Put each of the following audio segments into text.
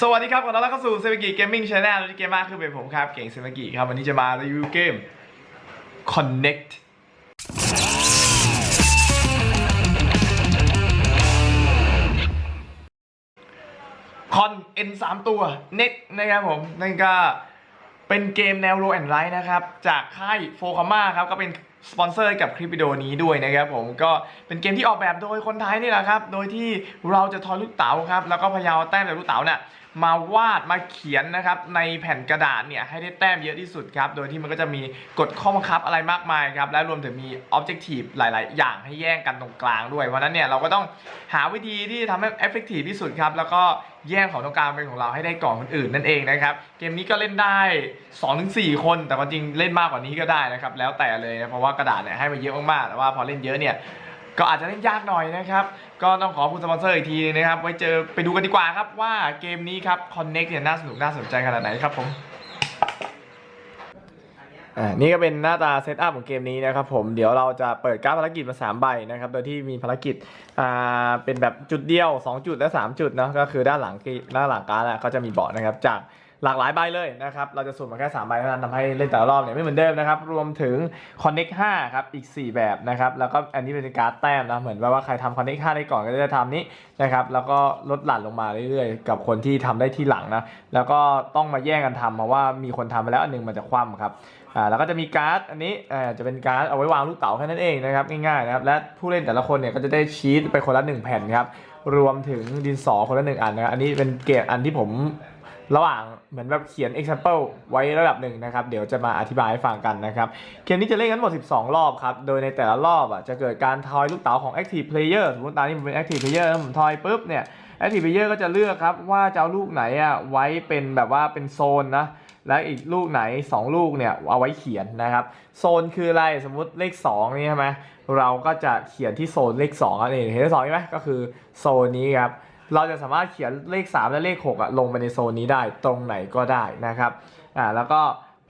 สวัสดีครับขอต้อนรับเข้าสู่เซมิกิเกมมิ่งชาแนลที่เกมมากคือเป็นผมครับ เก่งเซมิกิครับวันนี้จะมารีวิวเกม Connect คอน N 3ตัว Net นะครับผม นั่นก็เป็นเกมแนวโรแอนไ i นะครับ จากค่ายโฟคาม่าครับ ก็เป็น สปอนเซอร์กับคลิปวิดีโอนี้ด้วยนะครับผมก็เป็นเกมที่ออกแบบโดยคนไทยนี่แหละครับ โดยที่เราจะทอยลูกเต๋าครับแล้วก็พยายามแต้มจากลูกเต๋าเนี่ย มาวาดมาเขียนนะครับในแผ่นกระดาษเนี่ยให้ได้แต้มเยอะที่สุดครับ โดยที่มันก็จะมีกฎข้อบังคับอะไรมากมายครับและรวมถึงมี Objective หลาย ๆ อย่างให้แย่งกันตรงกลางด้วย เพราะนั้นเนี่ยเราก็ต้องหาวิธีที่ทำให้ effective ที่สุดครับแล้วก็แย่งของตรงกลางเป็นของเราให้ได้ก่อนคนอื่นนั่นเองนะครับเกมนี้ก็เล่นได้ 2-4 คน แต่ความจริงเล่นมากกว่านี้ก็ได้นะครับแล้วแต่เลยนะเพราะว่ากระดาษเนี่ยให้มาเยอะมากๆแต่ว่าพอเล่นเยอะเนี่ย ก็อาจจะเล่นยากหน่อยนะครับ ก็ต้องขอคุณสปอนเซอร์อีกทีนึงนะครับ ไว้เจอไปดูกันดีกว่าครับว่าเกมนี้ครับ Connect เนี่ยน่าสนุกน่าสนใจขนาดไหนครับผมอ่านี่ก็เป็นหน้าตาเซตอัพของเกมนี้นะครับผมเดี๋ยวเราจะเปิดการ์ดภารกิจมา3ใบนะครับโดยที่มีภารกิจอ่าเป็นแบบจุดเดียว 2 จุดและ 3 จุดเนาะก็คือด้านหลังกีด้านหลังการ์ดก็จะมีเบาะนะครับจาก หลากหลายใบเลยนะครับ เราจะสุ่มมาแค่3ใบเท่านั้นทำให้เล่นแต่ละรอบเนี่ยไม่เหมือนเดิมนะครับ รวมถึง Connect 5 ครับ อีก 4 แบบนะครับ แล้วก็อันนี้เป็นการ์ดแต้มนะ เหมือนว่าใครทำ Connect 5 ได้ก่อนก็จะทำนี้นะครับ แล้วก็ลดหลั่นลงมาเรื่อยๆ กับคนที่ทำได้ที่หลังนะ แล้วก็ต้องมาแย่งกันทำเพราะว่ามีคนทำไปแล้วอันหนึงมันจะคว่ำครับอ่าแล้วก็จะมีการ์ดอันนี้อ่าจะเป็นการ์ดเอาไว้วางลูกเต๋าแค่นั้นเองนะครับง่ายๆนะครับและผู้เล่นแต่ละคนเนี่ยก็จะได้ชีตไปคนละหนึ่งแผ่นครับรวมถึงดินสอคนละหนึ่งอันนะครับอันนี้เป็นเกรดอันที่ผม ระหว่างเหมือนแบบเขียน example ไว้ระดับหนึ่งนะครับ เดี๋ยวจะมาอธิบายให้ฟังกันนะครับ เกมนี้จะเล่นกันหมด 12 รอบครับ โดยในแต่ละรอบอะจะเกิดการทอยลูกเต๋าของ active player สมมติตอนนี้ผมเป็น active player ผมทอยปุ๊บเนี่ย active player ก็จะเลือกครับว่าจะเอาลูกไหนอะไว้เป็นแบบว่าเป็นโซนนะและอีกลูกไหน 2 ลูกเนี่ยเอาไว้เขียนนะครับโซนคืออะไรสมมุติเลข2นี่ใช่ไหมเราก็จะเขียนที่โซนเลข2อันเองเห็นเลขสองใช่ไหมก็คือโซนนี้ครับ เราจะสามารถเขียนเลข 3 และเลข6อะลงไปในโซนนี้ได้ตรงไหนก็ได้นะครับอ่าแล้วก็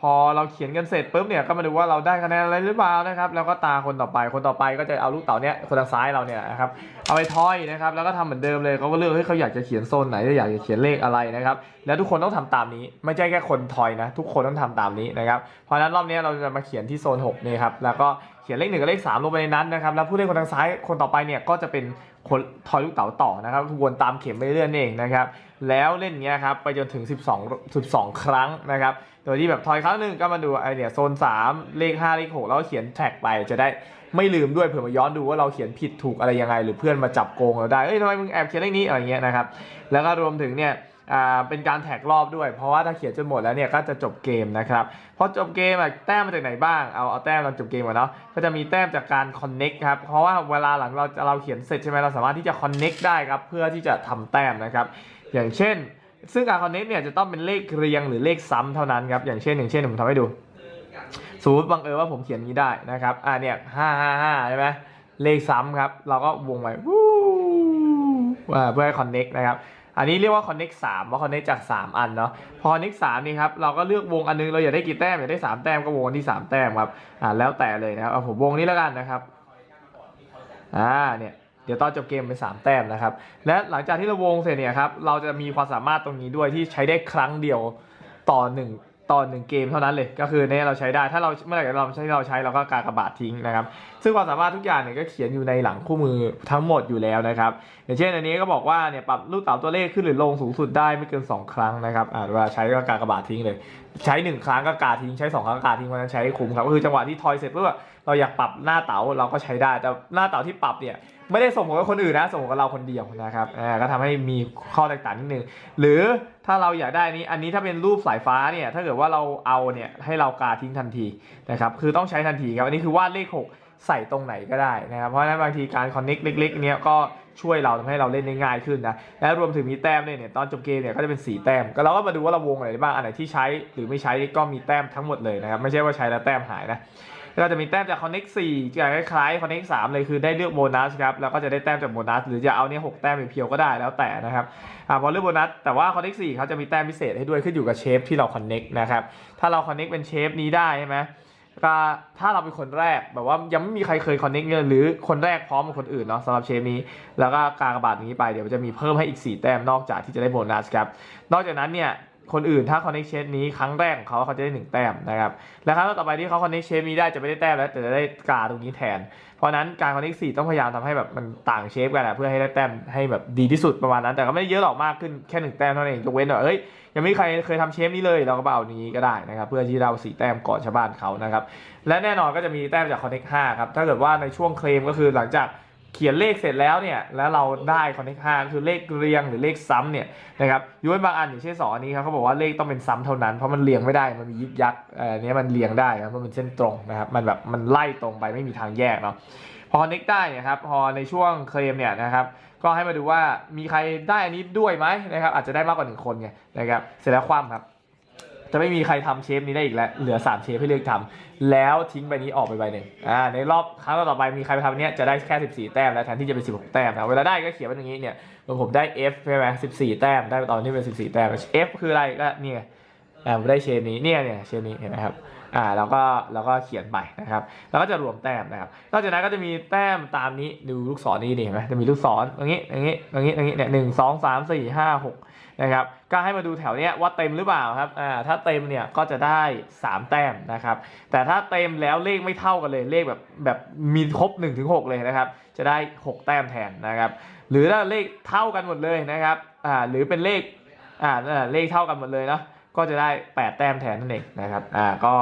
พอเราเขียนกันเสร็จปุ๊บเนี่ยก็มาดูว่าเราได้คะแนนอะไรหรือเปล่านะครับ แล้วก็ตาคนต่อไปคนต่อไปก็จะเอาลูกเต๋าเนี่ยคนทางซ้ายเราเนี่ยนะครับเอาไปทอยนะครับแล้วก็ทำเหมือนเดิมเลยเขาก็เลือกให้เขาอยากจะเขียนโซนไหนอยากจะเขียนเลขอะไรนะครับแล้วทุกคนต้องทำตามนี้ ไม่ใช่แค่คนทอยนะทุกคนต้องทำตามนี้นะครับเพราะฉะนั้นรอบนี้เราจะมาเขียนที่โซน6นี่ครับแล้วก็เขียนเลขหนึ่งกับเลข3ลงไปในนั้นนะครับแล้วผู้เล่นคนทางซ้ายคนต่อไปเนี่ยก็จะเป็น คนทอยลูกเต๋าต่อนะครับวนตามเข็มไปเรื่อยๆเองนะครับแล้วเล่นอย่างเงี้ยครับไปจนถึง 12 12 ครั้งนะครับโดยที่แบบทอยครั้งหนึ่งก็มาดูไอเนี่ยโซน 3 เลข 5 เลข 6 แล้วเขียนแท็กไปจะได้ไม่ลืมด้วยเผื่อมาย้อนดูว่าเราเขียนผิดถูกอะไรยังไง หรือเพื่อนมาจับโกงเราได้เอ้ยทำไมมึงแอบเขียนเลขนี้อะไรเงี้ยนะครับแล้วก็รวมถึงเนี่ย เป็นการแท็กรอบด้วย เพราะว่าถ้าเขียนจนหมดแล้วเนี่ยก็จะจบเกมนะครับพอจบเกมแต้มมาจากไหนบ้างเอาเอาแต้มเราจบเกมก่อนเนาะก็จะมีแต้มจากการ connect ครับเพราะว่าเวลาหลังเราเราเขียนเสร็จใช่ไหมเราสามารถที่จะ connect ได้ครับเพื่อที่จะทำแต้มนะครับอย่างเช่น ซึ่งการ connect เนี่ยจะต้องเป็นเลขเรียงหรือเลขซ้ำเท่านั้นครับอย่างเช่น อย่างเช่นผมทำให้ดูสมมติบังเอิญว่าผมเขียนนี้ได้นะครับอ่าเนี่ยห้าห้าห้าใช่ไหมเลขซ้ำครับเราก็วงไว้วู้อ่าเพื่อให้ connect นะครับ อันนี้เรียกว่า connect 3ว่า connect จาก 3 อันเนาะ พอ connect 3นี่ครับ เราก็เลือกวงอันนึง เราอยากได้กี่แต้ม อยากได้ 3 แต้มก็วงที่ 3 แต้มครับ อ่า แล้วแต่เลยนะครับ เอาผมวงนี้แล้วกันนะครับ อ่า เนี่ยเดี๋ยวตอนจบเกมเป็น 3 แต้มนะครับ และหลังจากที่เราวงเสร็จเนี่ยครับ เราจะมีความสามารถตรงนี้ด้วยที่ใช้ได้ครั้งเดียวต่อหนึ่ง ต่อหนึ่งเกมเท่านั้นเลยก็คือเนี่ยเราใช้ได้ถ้าเราเมื่อไหร่เราใช้เราใช้เราก็กากบาททิ้งนะครับ ซึ่งความสามารถทุกอย่างเนี่ยก็เขียนอยู่ในหลังคู่มือทั้งหมดอยู่แล้วนะครับ อย่างเช่นอันนี้ก็บอกว่าเนี่ยปรับลูกเต๋าตัวเลขขึ้นหรือลงสูงสุดได้ไม่เกิน 2 ครั้งนะครับอ่าเวลาใช้ก็กากบาททิ้งเลย ใช้ 1 ครั้งก็กาทิ้งใช้ 2 ครั้งก็กาทิ้งเพราะฉะนั้นใช้คุ้มครับก็คือจังหวะที่ทอยเสร็จปุ๊บอเราอยากปรับหน้าเต๋าเราก็ใช้ได้ แต่หน้าเต๋าที่ปรับเนี่ยไม่ได้ส่งผลกับคนอื่นนะส่งผลกับเราคนเดียวนะครับอ่าก็ทำให้มีข้อแตกต่างนิดนึงหรือ ถ้าเราอยากได้นี้ อันนี้ถ้าเป็นรูปสายฟ้าเนี่ย ถ้าเกิดว่าเราเอาเนี่ยให้เรากาทิ้งทันทีนะครับ คือต้องใช้ทันทีครับ อันนี้คือวาดเลขหกใส่ตรงไหนก็ได้นะครับ เพราะฉะนั้นบางทีการคอนเน็กเล็กๆเนี้ยก็ช่วยเราทำให้เราเล่นได้ง่ายขึ้นนะ และรวมถึงมีแต้มด้วยเนี่ย ตอนจบเกมเนี่ยก็จะเป็น 4 แต้ม ก็เราก็มาดูว่าเราวงอะไรบ้าง อันไหนที่ใช้หรือไม่ใช้ก็มีแต้มทั้งหมดเลยนะครับ ไม่ใช่ว่าใช้แล้วแต้มหายนะ แล้วก็จะมีแต้มจาก Connect 4จะคล้ายๆ Connect 3เลยคือได้เลือกโบนัสครับแล้วก็จะได้แต้มจากโบนัส หรือจะเอาเนี่ย6แต้มเพียวก็ได้แล้วแต่นะครับอ่าพอเลือกโบนัสแต่ว่า Connect 4เขาจะมีแต้มพิเศษให้ด้วยขึ้นอยู่กับเชฟที่เรา Connect นะครับถ้าเรา Connect เป็นเชฟนี้ได้ใช่ไหมก็ถ้าเราเป็นคนแรกแบบว่ายังไม่มีใครเคยคอนเน็กเลยหรือคนแรกพร้อมกับคนอื่นเนาะสำหรับเชฟนี้ แล้วก็การกระบาดนี้ไปเดี๋ยวจะมีเพิ่มให้อีก 4 แต้มนอกจากที่จะได้โบนัสครับนอกจากนั้นเนี่ย คนอื่นถ้าคอนเน็กเชนนี้ครั้งแรกของเขาเขาจะได้ 1 แต้มนะครับ และครั้งต่อไปที่เขาคอนเน็กเชนนี้ได้จะไม่ได้แต้มแล้วแต่จะได้กาตรงนี้แทน เพราะนั้นการคอนเน็กสี่ต้องพยายามทำให้แบบมันต่างเชฟกันอะเพื่อให้ได้แต้มให้แบบดีที่สุดประมาณนั้น แต่ก็ไม่ได้เยอะหรอกมากขึ้นแค่หนึ่งแต้มเท่านั้นเองยกเว้นว่าเอ้ยยังไม่มีใครเคยทำเชฟนี้เลยเราก็มาเอานี้ก็ได้นะครับเพื่อที่เราสีแต้มก่อนชาวบ้านเขานะครับและแน่นอนก็จะมีแต้มจากคอนเน็กห้าครับถ้าเกิดว่าในช่วงเคลมก็คือหลังจาก เขียนเลขเสร็จแล้วเนี่ยแล้วเราได้คอนเน็กห้าคือเลขเรียงหรือเลขซ้ำเนี่ยนะครับยกเว้นบางอันอย่างเช่นสองอันนี้ครับเขาบอกว่าเลขต้องเป็นซ้ำเท่านั้นเพราะมันเรียงไม่ได้มันมียิกยักเอ่อเนี้มันเรียงได้ครับเพราะมันเส้นตรงนะครับมันแบบมันไล่ตรงไปไม่มีทางแยกเนาะพอ connect ได้เนี่ยครับพอในช่วงเคลมเนี่ยนะครับก็ให้มาดูว่ามีใครได้อันนี้ด้วยไหมนะครับอาจจะได้มากกว่าหนึ่งคนไงนะครับเสร็จแล้วคว่ำครับ จะไม่มีใครทำเชฟนี้ได้อีกแล้ว เหลือ 3 เชฟให้เลือกทำแล้วทิ้งใบนี้ออกไปใบหนึ่งอ่า ในรอบครั้งต่อไปมีใครไปทำเนี้ยจะได้แค่ 14 แต้มแล้วแทนที่จะเป็น 16 แต้มนะ เวลาได้ก็เขียนไว้อย่างนี้เนี่ยผมได้ F ใช่ไหม14 แต้ม ได้ตอนที่เป็น 14 แต้ม F คืออะไรก็เนี่ยอ่าผมได้เชฟนี้ เนี่ยเนี่ยเชฟนี้เห็นไหมครับอ่าแล้วก็แล้วก็เขียนไปนะครับ แล้วก็จะรวมแต้มนะครับนอกจากนั้นก็จะมีแต้มตามนี้ดูลูกศรนี่นี่เห็นไหมจะมีลูกศรอย่างนี้อย่างนี้อย่างนี้อย่างนี้เนี่ยหนึ่งสองสามสี่ห้าหก นะครับก็ให้มาดูแถวเนี้ยว่าเต็มหรือเปล่าครับอ่าถ้าเต็มเนี่ยก็จะได้ 3 แต้มนะครับแต่ถ้าเต็มแล้วเลขไม่เท่ากันเลยเลขแบบแบบมีครบ1นถึงหเลยนะครับจะได้ 6 แต้มแทนนะครับหรือถ้าเลขเท่ากันหมดเลยนะครับอ่าหรือเป็นเลขอ่าเลขเท่ากันหมดเลยเนาะก็จะได้ 8 แต้มแทนนั่นเองนะครับอ่าก็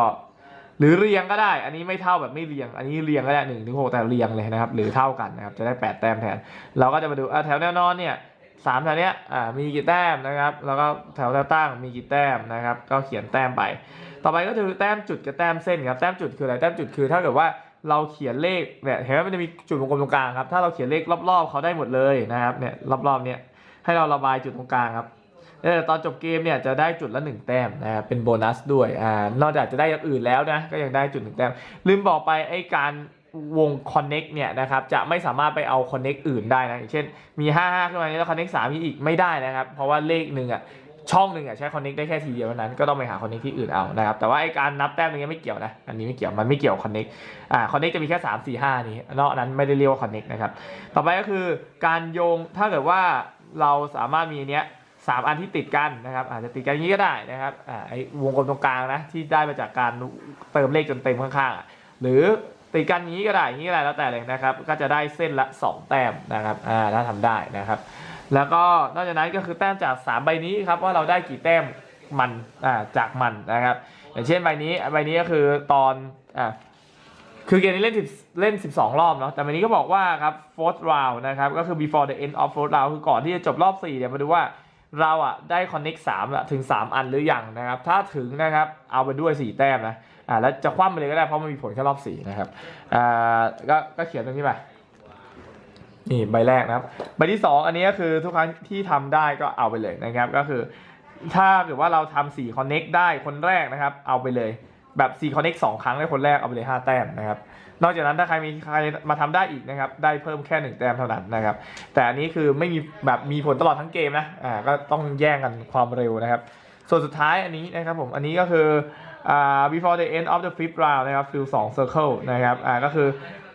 หรือเรียงก็ได้ อันนี้ไม่เท่าแบบไม่เรียง อันนี้เรียงก็ได้หนึ่งถึงหกแต่เรียงเลยนะครับ หรือเท่ากันนะครับ จะได้แปดแต้มแทน เราก็จะมาดูอะแถวแนวนอนเนี่ย สามแถวเนี้ยอ่ามีกี่แต้มนะครับ แล้วก็แถวแนวตั้งมีกี่แต้มนะครับ ก็เขียนแต้มไป ต่อไปก็คือแต้มจุดกับแต้มเส้นครับ แต้มจุดคืออะไร แต้มจุดคือถ้าเกิดว่าเราเขียนเลขเนี่ยเห็นไหมมันจะมีจุดวงกลมตรงกลางครับ ถ้าเราเขียนเลขรอบๆเขาได้หมดเลยนะครับเนี่ยรอบๆเนี่ยให้เราระบายจุดตรงกลางครับเออตอนจบเกมเนี่ยจะได้จุดละหนึ่งแต้มนะครับเป็นโบนัสด้วยอ่านอกจากจะได้อย่างอื่นแล้วนะก็ยังได้จุดหนึ่งแต้มลืมบอกไปไอ้การ วง Connect เนี่ยนะครับจะไม่สามารถไปเอา Connect อื่นได้นะอย่างเช่นมี 55 ขึ้นมาแล้ว Connect 3มีอีกไม่ได้นะครับ เพราะว่าเลขหนึ่งอะช่องหนึ่งอะใช้ Connect ได้แค่ทีเดียวเท่านั้นก็ต้องไปหา Connect ที่อื่นเอานะครับแต่ว่าไอการนับแต้มตรงนี้ไม่เกี่ยวนะอันนี้ไม่เกี่ยวมันไม่เกี่ยว Connect อ่า Connect จะมีแค่ 3 4 5 นี้นอกนั้นไม่ได้เรียกว่า Connect นะครับต่อไปก็คือการโยงถ้าเกิดว่าเราสามารถมีเนี้ยสามอันที่ติดกันนะครับ อาจจะติดกันอย่างนี้ก็ได้นะครับอ่าไอ้วงกลมตรงกลางนะที่ได้มาจากการเติมเลขจนเต็มข้างๆหรือ ติดกันอย่างนี้ก็ได้อย่างนี้ก็ได้แล้วแต่เลยนะครับ ก็จะได้เส้นละ 2 แต้มนะครับอ่าถ้าทำได้นะครับ แล้วก็นอกจากนั้นก็คือแต้มจาก 3 ใบนี้ครับว่าเราได้กี่แต้มมันอ่าจากมันนะครับ อย่างเช่นใบนี้ใบนี้ก็คือตอนอ่าคือเกมนี้เล่น10เล่น 12 รอบเนาะ แต่วันนี้ก็บอกว่าครับ fourth round นะครับ ก็คือ before the end of fourth round คือก่อนที่จะจบรอบ 4เนี่ยวมาดูว่าเราอะได้ connect 3อะถึง 3 อันหรือยังนะครับ ถ้าถึงนะครับ เอาไปด้วย 4 แต้มนะ อ่าแล้วจะคว่ำไปเลยก็ได้เพราะมันมีผลแค่รอบ4นะครับอ่าก็ก็เขียนตรงนี้ไปนี่ใบแรกนะครับ ใบที่ 2 อันนี้ก็คือทุกครั้งที่ทำได้ก็เอาไปเลยนะครับ ก็คือ ถ้าเกิดว่าเราทำ4 connect ได้คนแรกนะครับ เอาไปเลยแบบ4 connect 2 ครั้งได้คนแรกเอาไปเลย 5 แต้มนะครับ นอกจากนั้นถ้าใครมีใครมาทำได้อีกนะครับ ได้เพิ่มแค่ 1 แต้มเท่านั้นนะครับ แต่อันนี้คือไม่มีแบบมีผลตลอดทั้งเกมนะอ่าก็ต้องแย่งกันความเร็วนะครับ ส่วนสุดท้ายอันนี้นะครับผมอันนี้ก็คือ อ่า before the end of the fifth round นะครับ fill 2 circle นะครับอ่าก็คือ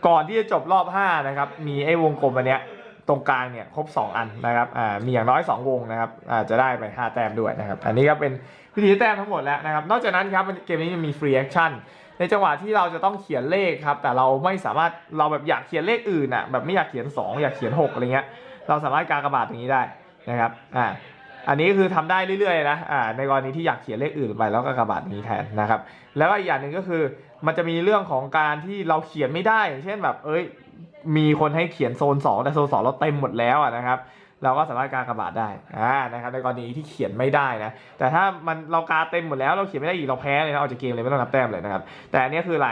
ก่อนที่จะจบรอบ 5 นะครับ มีไอ้วงกลมอันเนี้ยตรงกลางเนี่ยครบ 2 อันนะครับอ่ามีอย่างน้อย 2 วงนะครับอ่าจะได้ไป 5 แต้มด้วยนะครับ อันนี้ก็เป็นวิธีแต้มทั้งหมดแล้วนะครับ นอกจากนั้นครับเกมนี้จะมี free action ในจังหวะที่เราจะต้องเขียนเลขครับ แต่เราไม่สามารถเราแบบอยากเขียนเลขอื่นอะแบบไม่อยากเขียน 2 อยากเขียน 6 อะไรเงี้ยเราสามารถการกระบาทอย่างนี้ได้นะครับอ่า อันนี้คือทำได้เรื่อยๆนะอ่าในกรณีที่อยากเขียนเลขอื่นไปแล้วก็กระบาดนี้แทนนะครับ แล้วก็อีกอย่างหนึ่งก็คือ มันจะมีเรื่องของการที่เราเขียนไม่ได้ เช่นแบบเอ้ยมีคนให้เขียนโซน 2 แต่โซน2เราเต็มหมดแล้วอะนะครับเราก็สามารถกากบาทได้อ่านะครับในกรณีที่เขียนไม่ได้นะ แต่ถ้ามันเรากาเต็มหมดแล้วเราเขียนไม่ได้อีกเราแพ้เลยนะออกจากเกมเลยไม่ต้องนับแต้มเลยนะครับ แต่อันนี้คืออะไร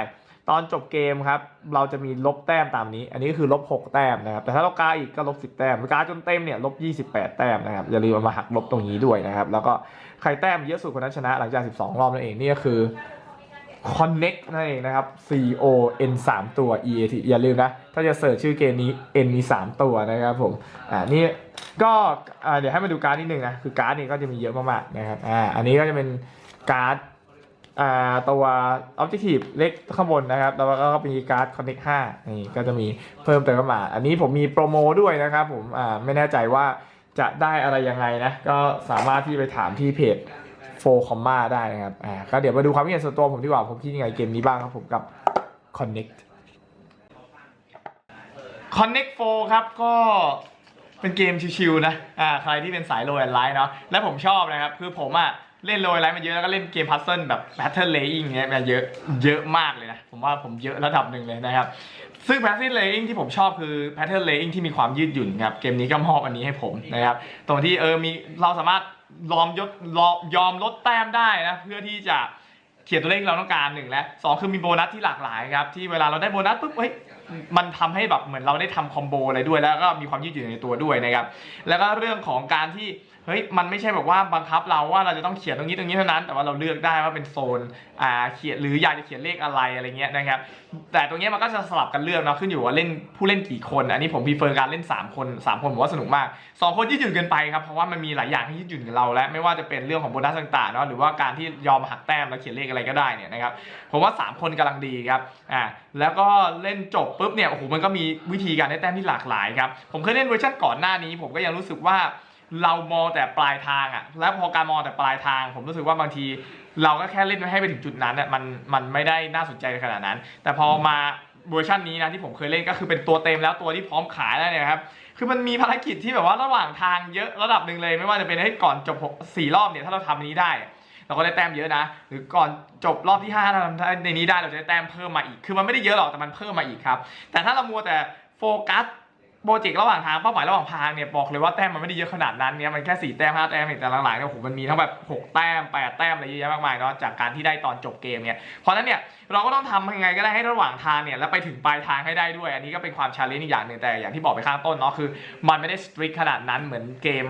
ตอนจบเกมครับ เราจะมีลบแต้มตามนี้ อันนี้ก็คือลบ6แต้มนะครับ แต่ถ้าเรากาอีกก็ลบ10 แต้มกาจนเต็มเนี่ยลบ28 แต้มนะครับ อย่าลืมเอามาหักลบตรงนี้ด้วยนะครับ แล้วก็ใครแต้มเยอะสุดคนนั้นชนะหลังจาก 12 รอบนั่นเอง นี่ก็คือ Connect นั่นเองนะครับ C O N 3 ตัว E A T อย่าลืมนะ ถ้าจะเสิร์ชชื่อเกมนี้ N มี 3 ตัวนะครับผม อ่า นี่ก็เดี๋ยวให้มาดูการ์ดนิดนึงนะ คือการ์ดนี่ก็จะมีเยอะมากๆนะครับ อ่า อันนี้ก็จะเป็นการ์ด อ่าตัว Objective เล็กข้างบนนะครับ แล้วก็มีการ์ด Connect 5นี่ก็จะมีเพิ่มเติมเข้ามา อันนี้ผมมีโปรโมด้วยนะครับผมอ่าไม่แน่ใจว่าจะได้อะไรยังไงนะ ก็สามารถที่ไปถามที่เพจ4 comma ได้นะครับอ่าก็เดี๋ยวมาดูความคิดเห็นส่วนตัวผมดีกว่า ผมคิดยังไงเกมนี้บ้างครับผมกับ Connect Connect 4 ครับก็เป็นเกมชิวๆนะอ่าใครที่เป็นสายโรยไลท์เนาะและผมชอบนะครับ คือผมอะ เล่นโรยไลท์มาเยอะแล้วก็เล่นเกมพัซเซิลแบบ Pattern Laying เนี้ยมาเยอะเยอะมากเลยนะ ผมว่าผมเยอะระดับหนึ่งเลยนะครับ ซึ่ง Pattern Laying ที่ผมชอบคือ Pattern Laying ที่มีความยืดหยุ่นครับ เกมนี้ก็มอบอันนี้ให้ผมนะครับ ตรงที่เออมีเราสามารถยอมยศยอมยอมลดแต้มได้นะ เพื่อที่จะเขียนตัวเลขที่เราต้องการหนึ่งและสองคือมีโบนัสที่หลากหลายครับ ที่เวลาเราได้โบนัสปุ๊บเฮ้ยมันทำให้แบบเหมือนเราได้ทำคอมโบอะไรด้วยแล้วก็มีความยืดหยุ่นในตัวด้วยนะครับแล้วก็เรื่องของการที่ เฮ้ยมันไม่ใช่แบบว่าบังคับเราว่าเราจะต้องเขียนตรงนี้ตรงนี้เท่านั้น แต่ว่าเราเลือกได้ว่าเป็นโซนอ่าเขียนหรืออยากจะเขียนเลขอะไรอะไรเงี้ยนะครับแต่ตรงเนี้ยมันก็จะสลับกันเลือกเนาะขึ้นอยู่ว่าเล่นผู้เล่นกี่คน อันนี้ผมพรีเฟอร์การเล่น 3 คน 3 คนผมว่าสนุกมากสองคนยืดหยุ่นเกินไปครับเพราะว่ามันมีหลายอย่างที่ยืดหยุ่นกับเราและไม่ว่าจะเป็นเรื่องของโบนัสต่างๆเนาะหรือว่าการที่ยอมหักแต้มแล้วเขียนเลขอะไรก็ได้เนี่ยนะครับผมว่า 3 คนกำลังดีครับอ่าแล้วก็เล่นจบปุ๊บเนี่ยโอ้โหมันก็มีวิธีการได้แต้มที่หลากหลายครับผมเคยเล่นเวอร์ชันก่อนหน้านี้ ผมก็ยังรู้สึกว่า เรามองแต่ปลายทางอะ่ะ แล้วพอการมองแต่ปลายทาง ผมรู้สึกว่าบางที เราก็แค่เล่นให้ไปถึงจุดนั้นอะมันมันไม่ได้น่าสนใจขนาดนั้น แต่พอมาเวอร์ชันนี้นะที่ผมเคยเล่นก็คือเป็นตัวเต็มแล้วตัวที่พร้อมขายแล้วเนี่ยครับคือมันมีภารกิจที่แบบว่าระหว่างทางเยอะระดับหนึ่งเลย ไม่ว่าจะเป็นให้ก่อนจบหกสี่รอบเนี่ยถ้าเราทำอันนี้ได้ เราก็ได้แต้มเยอะนะ หรือก่อนจบรอบที่5ถ้าทำในนี้ได้เราจะได้แต้มเพิ่มมาอีก คือมันไม่ได้เยอะหรอกแต่มันเพิ่มมาอีกครับ แต่ถ้าเรามัวแต่โฟกัส โปรเจกต์ระหว่างทางเป้าหมายระหว่างทางเนี่ยบอกเลยว่าแต้มมันไม่ได้เยอะขนาดนั้นเนี่ยมันแค่4แต้ม5แต้มเองแต่หลังๆเนี่ยโอ้โหมันมีทั้งแบบ6แต้ม8แต้มอะไรเยอะแยะมากมายเนาะจากการที่ได้ตอนจบเกมเนี่ยเพราะนั้นเนี่ยเราก็ต้องทำยังไงก็ได้ให้ระหว่างทางเนี่ยแล้วไปถึงปลายทางให้ได้ด้วย อันนี้ก็เป็นความชาเลนจ์อีกอย่างหนึ่งแต่อย่างที่บอกไปข้างต้นเนาะคือ มันไม่ได้สตริกขนาดนั้นเหมือนเกม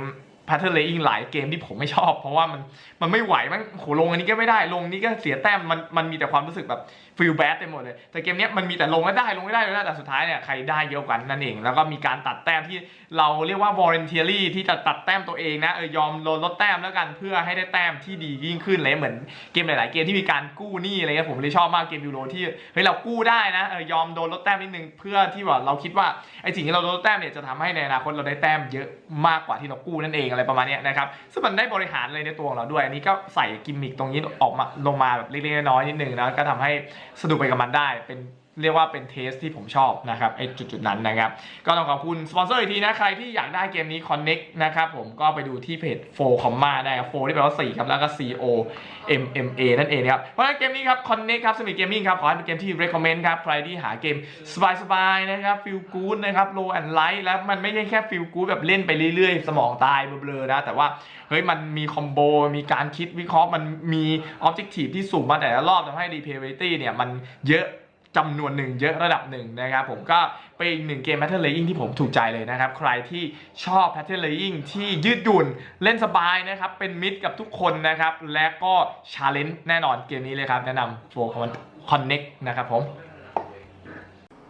pattern laying หลายเกมที่ผมไม่ชอบ เพราะว่ามันมันไม่ไหวมันโหลงอันนี้ก็ไม่ได้ลงนี้ก็เสียแต้มมันมันมีแต่ความรู้สึกแบบ feel bad เต็มหมดเลย แต่เกมนี้มันมีแต่ลงแล้วได้ลงไม่ได้ลงไม่ได้แต่สุดท้ายเนี่ยใครได้เยอะกว่านั่นเอง แล้วก็มีการตัดแต้มที่เราเรียกว่า voluntary ที่จะตัดแต้มตัวเองนะเออยอมลดลดแต้มแล้วกันเพื่อให้ได้แต้มที่ดียิ่งขึ้นเลยเหมือนเกมหลาย ๆ เกมที่มีการกู้หนี้อะไรเงี้ยผมเลยชอบมากเกมยูโรที่เฮ้ยเรากู้ได้นะเออยอมโดนลดแต้มนิดนึงเพื่อที่ว่าเราคิดว่าไอ้สิ่งที่เราลดแต้มเนี่ยจะทำให้ในอนาคตเราได้แต้มเยอะมากกว่าที่เรากู้นั่นเองอะไรประมาณนี้นะครับซึ่งมันได้บริหารอะไรในตัวของเราด้วยอันนี้ก็ใส่กิมมิคตรงนี้ออกมาลงมาแบบเล็กๆน้อยๆนิดนึงนะก็ทำให้สนุกไปกับมันได้เป็น เรียกว่าเป็นเทสที่ผมชอบนะครับไอ้จุดๆนั้นนะครับ ก็ต้องขอบคุณสปอนเซอร์อีกทีนะ ใครที่อยากได้เกมนี้ Connect นะครับผมก็ไปดูที่เพจ4 comma ได้ครับ4ที่แปลว่า 4 ครับ แล้วก็ C O M M A นั่นเองครับ เพราะฉะนั้นเกมนี้ครับ Connect ครับสมิธเกมมิ่งครับ ขอให้เป็นเกมที่ recommend ครับ ใครที่หาเกมสบายๆนะครับ feel good นะครับ low and light แล้วมันไม่ใช่แค่ feel good แบบเล่นไปเรื่อยๆ สมองตายเบลอๆนะแต่ว่าเฮ้ยมันมีคอมโบมีการคิดวิเคราะห์มันมี objective ที่สูงมาแต่ละรอบทำให้ replayability เนี่ยมันเยอะ จำนวนหนึ่งเยอะระดับหนึ่งนะครับผมก็เป็นอีกหนึ่งเกม Pattern Laying ที่ผมถูกใจเลยนะครับ ใครที่ชอบ Pattern Laying ที่ยืดหยุ่นเล่นสบายนะครับ เป็นมิตรกับทุกคนนะครับ และก็ชาเลนจ์แน่นอนเกมนี้เลยครับ แนะนำ For Connect นะครับผม